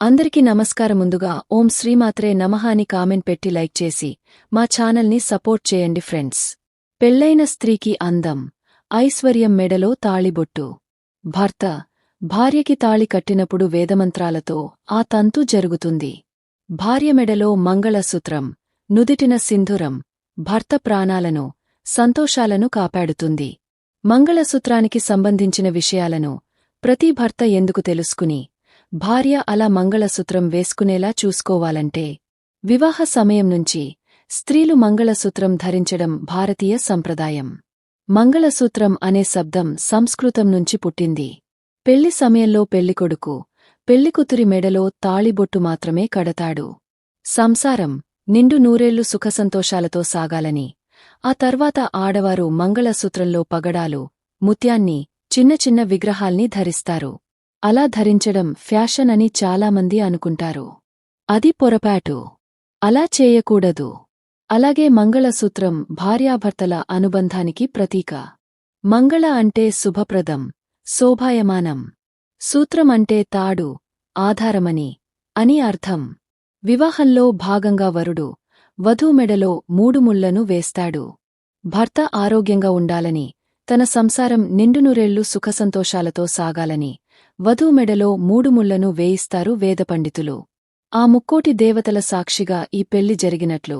అందరికీ నమస్కారం ముందుగా ఓం శ్రీమాత్రే నమః అని కామెంట్ పెట్టి లైక్ చేసి మా ఛానల్ని సపోర్ట్ చేయండి ఫ్రెండ్స్. పెళ్ళైన స్త్రీకి అందం ఐశ్వర్యం మెడలో తాళిబొట్టు. భర్త భార్యకి తాళి కట్టినప్పుడు వేదమంత్రాలతో ఆ తంతు జరుగుతుంది. భార్య మెడలో మంగళసూత్రం నుదిటిన సింధురం భర్త ప్రాణాలను సంతోషాలను కాపాడుతుంది. మంగళసూత్రానికి సంబంధించిన విషయాలను ప్రతి భర్త ఎందుకు తెలుసుకుని భార్య అలా మంగళసూత్రం వేసుకునేలా చూసుకోవాలంటే వివాహ సమయం నుంచి స్త్రీలు మంగళసూత్రం ధరించడం భారతీయ సంప్రదాయం. మంగళసూత్రం అనే శబ్దం సంస్కృతం నుంచి పుట్టింది. పెళ్ళి సమయంలో పెళ్ళికొడుకు పెళ్ళికూతురి మెడలో తాళిబొట్టు మాత్రమే కడతాడు. సంసారం నిండు నూరేళ్ళు సుఖసంతోషాలతో సాగాలని ఆ తర్వాత ఆడవారు మంగళసూత్రంలో పగడాలు ముత్యాన్ని చిన్న చిన్న విగ్రహాల్ని ధరిస్తారు. అలా ధరించడం ఫ్యాషన్ అని చాలామంది అనుకుంటారు. అది పొరపాటు. అలా చేయకూడదు. అలాగే మంగళసూత్రం భార్యాభర్తల అనుబంధానికి ప్రతీక. మంగళ అంటే శుభప్రదం శోభాయమానం. సూత్రం అంటే తాడు ఆధారమని అని అర్థం. వివాహంలో భాగంగా వరుడు వధూమెడలో మూడుముళ్ళను వేస్తాడు. భర్త ఆరోగ్యంగా ఉండాలని తన సంసారం నిండునురేళ్ళు సుఖసంతోషాలతో సాగాలని వధూమెడలో మూడు ముళ్ళను వేయిస్తారు వేదపండితులు ఆ ముక్కోటి దేవతల సాక్షిగా ఈ పెళ్ళి జరిగినట్లు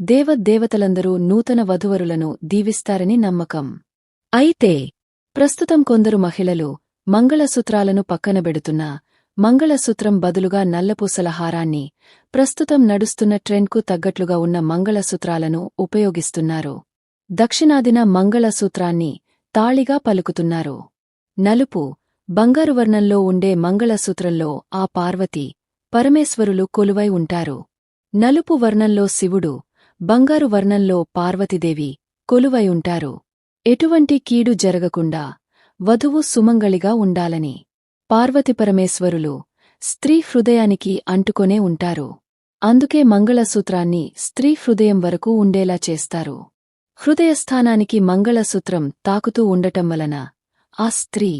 దేవదేవతలందరూ నూతన వధువరులను దీవిస్తారని నమ్మకం. అయితే ప్రస్తుతం కొందరు మహిళలు మంగళసూత్రాలను పక్కనబెడుతున్నా మంగళసూత్రం బదులుగా నల్లపూసల హారాన్ని ప్రస్తుతం నడుస్తున్న ట్రెండ్కు తగ్గట్లుగా ఉన్న మంగళసూత్రాలను ఉపయోగిస్తున్నారు. దక్షిణాదిన మంగళసూత్రాన్ని తాళిగా పలుకుతున్నారు. నలుపు బంగారు వర్ణంలో ఉండే మంగళసూత్రంలో ఆ పార్వతి పరమేశ్వరులు కొలువై ఉంటారు. నలుపు వర్ణంలో శివుడు బంగారు వర్ణంలో పార్వతీదేవి కొలువై ఉంటారు. ఎటువంటి కీడు జరగకుండా వధువు సుమంగళిగా ఉండాలని పార్వతి పరమేశ్వరులు స్త్రీ హృదయానికి అంటుకొనే ఉంటారు. అందుకే మంగళసూత్రాన్ని స్త్రీ హృదయం వరకు ఉండేలా చేస్తారు. హృదయస్థానానికి మంగళసూత్రం తాకుతూ ఉండటం వలన ఆ స్త్రీ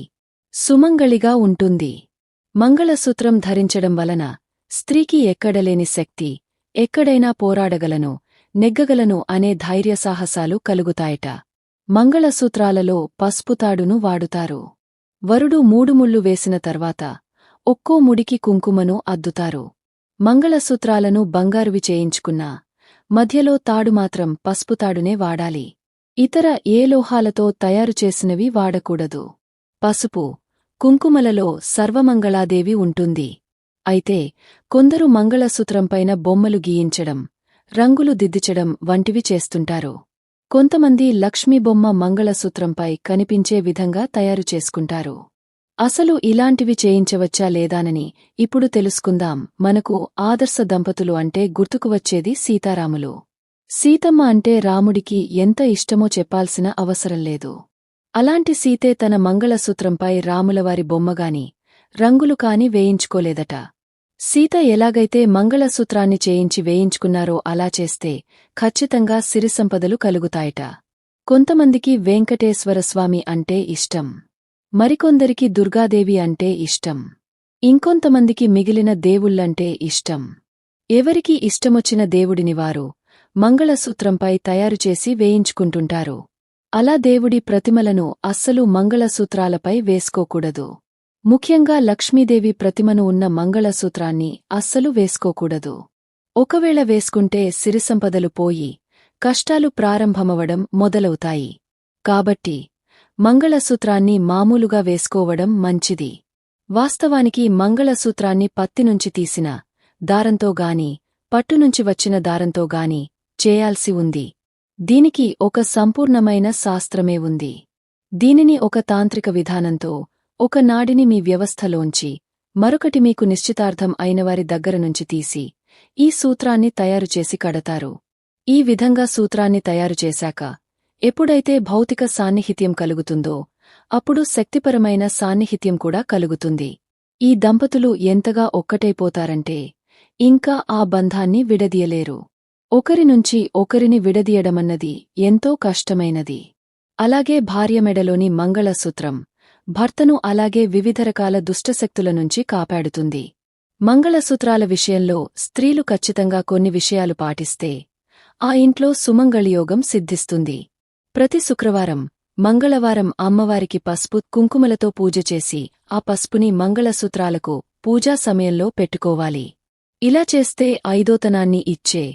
సుమంగళిగా ఉంటుంది. మంగళసూత్రం ధరించడం వలన స్త్రీకి ఎక్కడలేని శక్తి ఎక్కడైనా పోరాడగలను నెగ్గగలను అనే ధైర్యసాహసాలు కలుగుతాయట. మంగళసూత్రాలలో పసుపుతాడును వాడుతారు. వరుడు మూడుముళ్ళు వేసిన తర్వాత ఒక్కో ముడికి కుంకుమను అద్దుతారు. మంగళసూత్రాలను బంగారువి చేయించుకున్నా మధ్యలో తాడు మాత్రం పసుపుతాడునే వాడాలి. ఇతర ఏ లోహాలతో తయారుచేసినవి వాడకూడదు. పసుపు కుంకుమలలో సర్వమంగళాదేవి ఉంటుంది. అయితే కొందరు మంగళసూత్రంపైన బొమ్మలు గీయించడం రంగులు దిద్దిచడం వంటివి చేస్తుంటారు. కొంతమంది లక్ష్మీ బొమ్మ మంగళసూత్రంపై కనిపించే విధంగా తయారు చేసుకుంటారు. అసలు ఇలాంటివి చేయించవచ్చా లేదానని ఇప్పుడు తెలుసుకుందాం. మనకు ఆదర్శ దంపతులు అంటే గుర్తుకు వచ్చేది సీతారాములు. సీతమ్మ అంటే రాముడికి ఎంత ఇష్టమో చెప్పాల్సిన అవసరం లేదు. అలాంటి సీతే తన మంగళసూత్రంపై రాములవారి బొమ్మగాని రంగులు కాని వేయించుకోలేదట. సీత ఎలాగైతే మంగళసూత్రాన్ని చేయించి వేయించుకున్నారో అలా చేస్తే ఖచ్చితంగా సిరిసంపదలు కలుగుతాయట. కొంతమందికి వెంకటేశ్వరస్వామి అంటే ఇష్టం. మరికొందరికి దుర్గాదేవి అంటే ఇష్టం. ఇంకొంతమందికి మిగిలిన దేవుళ్ళంటే ఇష్టం. ఎవరికి ఇష్టమొచ్చిన దేవుడిని వారు మంగళసూత్రంపై తయారుచేసి వేయించుకుంటుంటారు. అలా దేవుడి ప్రతిమలను అస్సలు మంగళసూత్రాలపై వేసుకోకూడదు. ముఖ్యంగా లక్ష్మీదేవి ప్రతిమను ఉన్న మంగళసూత్రాన్ని అస్సలు వేసుకోకూడదు. ఒకవేళ వేసుకుంటే సిరిసంపదలు పోయి కష్టాలు ప్రారంభమవడం మొదలవుతాయి. కాబట్టి మంగళసూత్రాన్ని మామూలుగా వేసుకోవడం మంచిది. వాస్తవానికి మంగళసూత్రాన్ని పత్తినుంచి తీసిన దారంతోగాని పట్టునుంచి వచ్చిన దారంతోగాని చేయాల్సి ఉంది. దీనికి ఒక సంపూర్ణమైన శాస్త్రమే ఉంది. దీనిని ఒక తాంత్రిక విధానంతో ఒక నాడిని మీ వ్యవస్థలోంచి మరొకటి మీకు నిశ్చితార్థం అయినవారి దగ్గరనుంచి తీసి ఈ సూత్రాన్ని తయారుచేసి కడతారు. ఈ విధంగా సూత్రాన్ని తయారుచేశాక ఎప్పుడైతే భౌతిక సాన్నిహిత్యం కలుగుతుందో అప్పుడు శక్తిపరమైన సాన్నిహిత్యం కూడా కలుగుతుంది. ఈ దంపతులు ఎంతగా ఒక్కటైపోతారంటే ఇంకా ఆ బంధాన్ని విడదీయలేరు. ఒకరి నుంచి ఒకరిని విడదీయడమన్నది ఎంతో కష్టమైనది. అలాగే భార్య మెడలోని మంగళసూత్రం భర్తను అలాగే వివిధ రకాల దుష్టశక్తుల నుంచి కాపాడుతుంది. మంగళసూత్రాల విషయంలో స్త్రీలు ఖచ్చితంగా కొన్ని విషయాలు పాటిస్తే ఆ ఇంట్లో సుమంగళియోగం సిద్ధిస్తుంది. ప్రతి శుక్రవారం మంగళవారం అమ్మవారికి పసుపు కుంకుమలతో పూజ చేసి ఆ పసుపుని మంగళసూత్రాలకు పూజా సమయంలో పెట్టుకోవాలి. ఇలా చేస్తే ఐదోతనాన్ని ఇచ్చే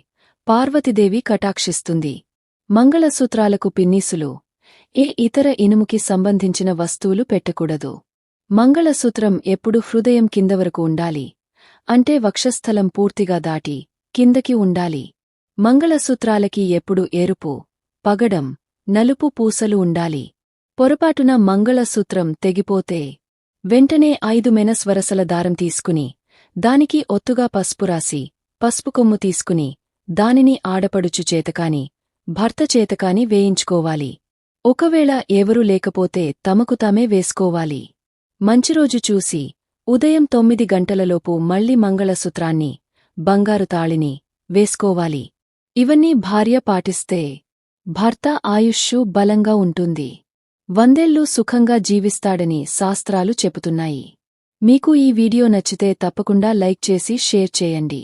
పార్వతిదేవి కటాక్షిస్తుంది. మంగళసూత్రాలకు పిన్నీసులు. ఏ ఇతర ఇనుముకి సంబంధించిన వస్తువులు పెట్టకూడదు. మంగళసూత్రం ఎప్పుడు హృదయం కింద వరకు ఉండాలి. అంటే వక్షస్థలం పూర్తిగా దాటి కిందకి ఉండాలి. మంగళసూత్రాలకి ఎప్పుడు ఎరుపు పగడం నలుపు పూసలు ఉండాలి. పొరపాటున మంగళసూత్రం తెగిపోతే వెంటనే ఐదు మెనస్వరసల దారం తీసుకుని దానికి ఒత్తుగా పసుపు రాసి పసుపు కొమ్ము తీసుకుని దానిని ఆడపడుచు చేతకాని భర్త చేతకాని వేయించుకోవాలి. ఒకవేళ ఎవరూ లేకపోతే తమకు తామే వేసుకోవాలి. మంచిరోజు చూసి ఉదయం తొమ్మిది గంటలలోపు మళ్ళీ మంగళసూత్రాన్ని బంగారు తాళిని వేసుకోవాలి. ఇవన్నీ భార్య పాటిస్తే భర్త ఆయుష్షు బలంగా ఉంటుంది. వందేళ్ళు సుఖంగా జీవిస్తాడని శాస్త్రాలు చెబుతున్నాయి. మీకు ఈ వీడియో నచ్చితే తప్పకుండా లైక్ చేసి షేర్ చేయండి.